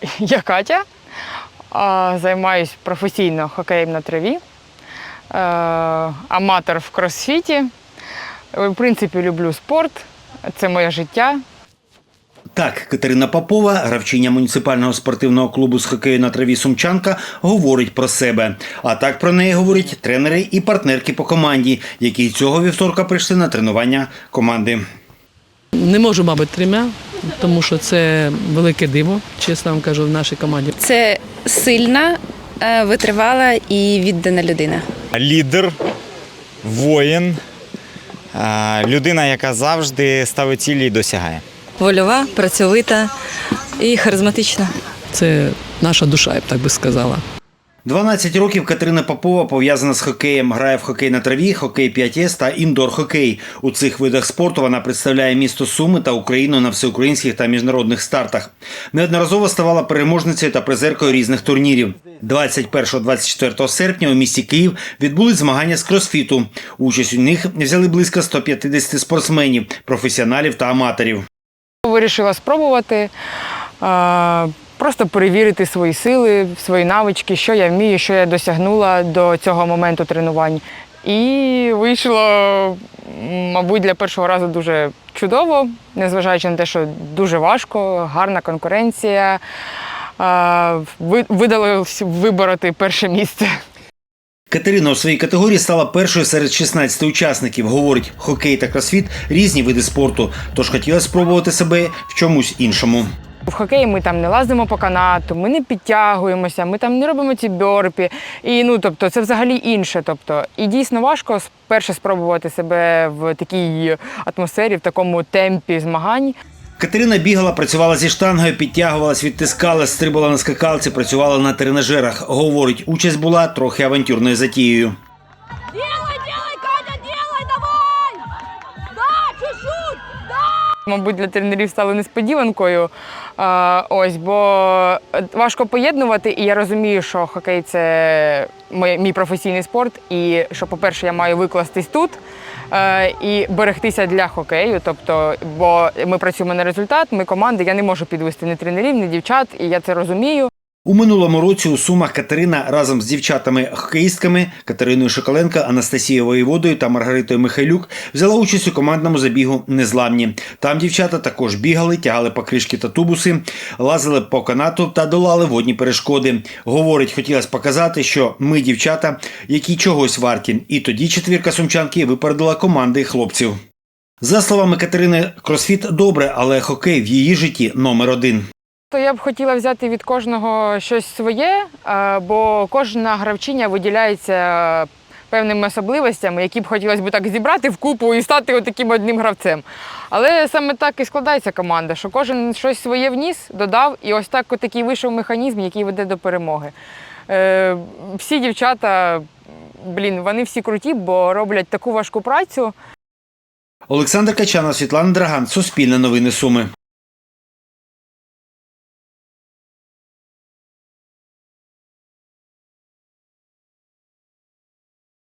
Я Катя, а, займаюсь професійно хокеєм на траві, е, аматор в кросфіті. В принципі, люблю спорт, це моє життя. Так, Катерина Попова, гравчиня муніципального спортивного клубу з хокею на траві Сумчанка, говорить про себе. А так про неї говорять тренери і партнерки по команді, які цього вівторка прийшли на тренування команди. Не можу, мабуть, трьома, тому що це велике диво, чесно вам кажу, в нашій команді. Це сильна, е, витривала і віддана людина. лідер, воїн, е, людина, яка завжди ставить цілі і досягає. Вольова, працьовита і харизматична. Це наша душа, я б так би сказала. 12 років Катерина Попова пов'язана з хокеєм. Грає в хокей на траві, хокей 5С та індор-хокей. У цих видах спорту вона представляє місто Суми та Україну на всеукраїнських та міжнародних стартах. Неодноразово ставала переможницею та призеркою різних турнірів. 21-24 серпня у місті Київ відбулись змагання з кросфіту. Участь у них взяли близько 150 спортсменів, професіоналів та аматорів. Вирішила спробувати, просто перевірити свої сили, свої навички, що я вмію, що я досягнула до цього моменту тренувань. І вийшло, мабуть, для першого разу дуже чудово, незважаючи на те, що дуже важко, гарна конкуренція. Е, ви- Видалось вибороти перше місце. Катерина у своїй категорії стала першою серед 16 учасників. Говорить, хокей та кросфіт – різні види спорту, тож хотіла спробувати себе в чомусь іншому. В хокеї ми там не лазимо по канату, ми не підтягуємося, ми там не робимо ці бьорпі. І ну тобто це взагалі інше. Тобто, і дійсно важко перше спробувати себе в такій атмосфері, в такому темпі змагань. Катерина бігала, працювала зі штангою, підтягувалась, відтискалась, стрибала на скакалці, працювала на тренажерах. Говорить, участь була трохи авантюрною затією. Мабуть, для тренерів стало несподіванкою. Ось, бо важко поєднувати, і я розумію, що хокей це мій професійний спорт, і що, по-перше, я маю викластись тут е, і берегтися для хокею. Тобто, бо ми працюємо на результат, ми команда, я не можу підвести ні тренерів, ні дівчат, і я це розумію. У минулому році у Сумах Катерина разом з дівчатами-хокеїстками Катериною Шоколенко, Анастасією Воєводою та Маргаритою Михайлюк взяла участь у командному забігу Незламні. Там дівчата також бігали, тягали покришки та тубуси, лазили по канату та долали водні перешкоди. Говорить, хотілося показати, що ми дівчата, які чогось варті. І тоді четвірка сумчанки випередила команди хлопців. За словами Катерини, кросфіт добре, але хокей в її житті номер один. То я б хотіла взяти від кожного щось своє, е, бо кожна гравчиня виділяється певними особливостями, які б хотілося б так зібрати в купу і стати таким одним гравцем. Але саме так і складається команда, що кожен щось своє вніс, додав, і ось так такий вийшов механізм, який веде до перемоги. Е, Всі дівчата, блін, вони всі круті, бо роблять таку важку працю. Олександр Качанов, Світлана Драган, Суспільне новини Суми.